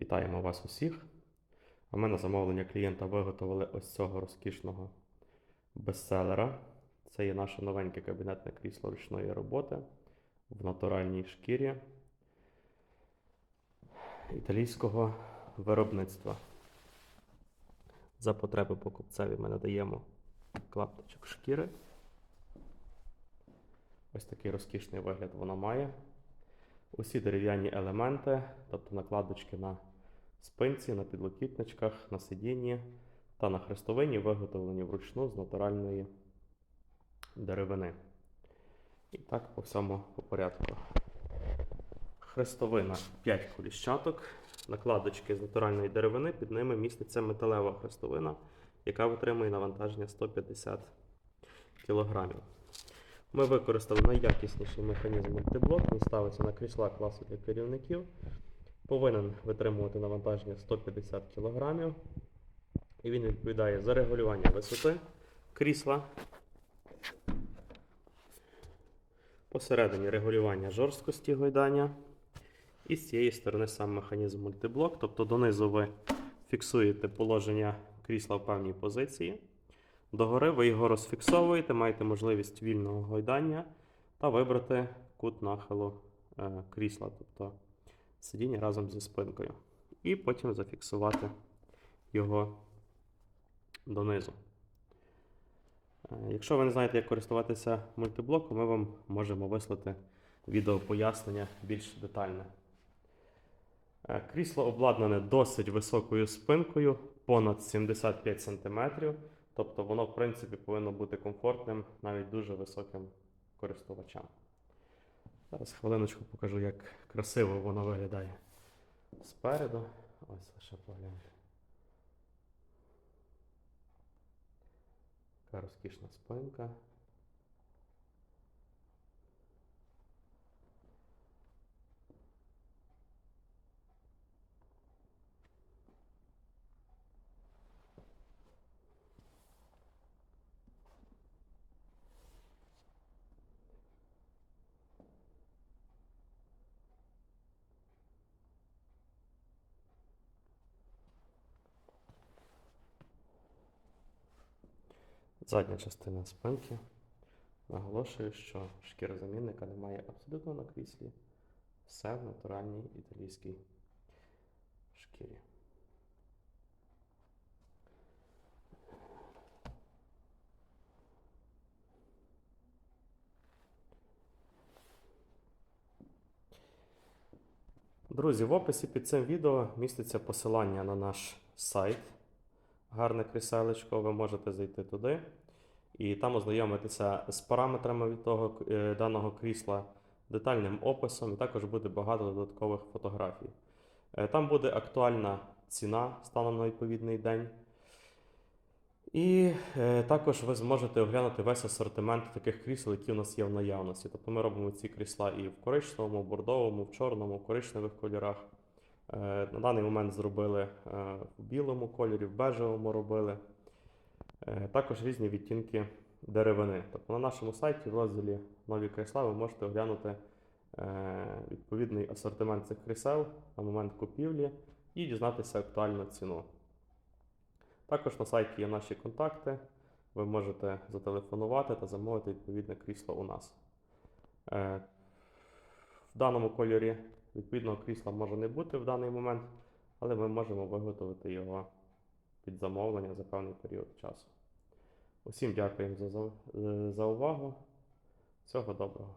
Вітаємо вас усіх. А ми на замовлення клієнта виготовили ось цього розкішного бестселера. Це є наше новеньке кабінетне крісло ручної роботи в натуральній шкірі італійського виробництва. За потреби покупцеві ми надаємо клаптичок шкіри. Ось такий розкішний вигляд вона має. Усі дерев'яні елементи, тобто накладочки на спинці, на підлокітничках, на сидінні та на хрестовині, виготовлені вручну з натуральної деревини. І так по всьому по порядку. Хрестовина 5 коліщаток, накладочки з натуральної деревини, під ними міститься металева хрестовина, яка витримує навантаження 150 кг. Ми використали найякісніший механізм мультиблок. Він ставиться на крісла класу для керівників. Повинен витримувати навантаження 150 кг. І він відповідає за регулювання висоти крісла. Посередині регулювання жорсткості гойдання. І з цієї сторони сам механізм мультиблок. Тобто донизу ви фіксуєте положення крісла в певній позиції. Догори ви його розфіксовуєте, маєте можливість вільного гойдання та вибрати кут нахилу е, крісла, тобто сидіння разом зі спинкою. І потім зафіксувати його донизу. Е, Якщо ви не знаєте, як користуватися мультиблоком, ми вам можемо вислати відео пояснення більш детальне. Крісло обладнане досить високою спинкою, понад 75 см. Тобто воно, в принципі, повинно бути комфортним навіть дуже високим користувачам. Зараз хвилиночку покажу, як красиво воно виглядає спереду. Ось лише погляньте. Така розкішна спинка. Задня частина спинки. Наголошую, що шкірозамінника немає абсолютно на кріслі. Все в натуральній італійській шкірі. Друзі, в описі під цим відео міститься посилання на наш сайт. Гарне кріселечко, ви можете зайти туди і там ознайомитися з параметрами від того е, даного крісла, детальним описом, і також буде багато додаткових фотографій. Е, Там буде актуальна ціна станом на відповідний день. І е, також ви зможете оглянути весь асортимент таких крісел, які у нас є в наявності. Тобто ми робимо ці крісла і в коричневому, бордовому, в чорному, в коричневих кольорах. Е, На даний момент зробили е, в білому кольорі, в бежевому робили. Е, Також різні відтінки деревини. Тобто на нашому сайті в розділі Нові крісла ви можете оглянути відповідний асортимент цих крісел на момент купівлі і дізнатися актуальну ціну. Також на сайті є наші контакти. Ви можете зателефонувати та замовити відповідне крісло у нас. В даному кольорі відповідного крісла може не бути в даний момент, але ми можемо виготовити його під замовлення за певний період часу. Усім дякуємо за, за, за увагу. Всього доброго.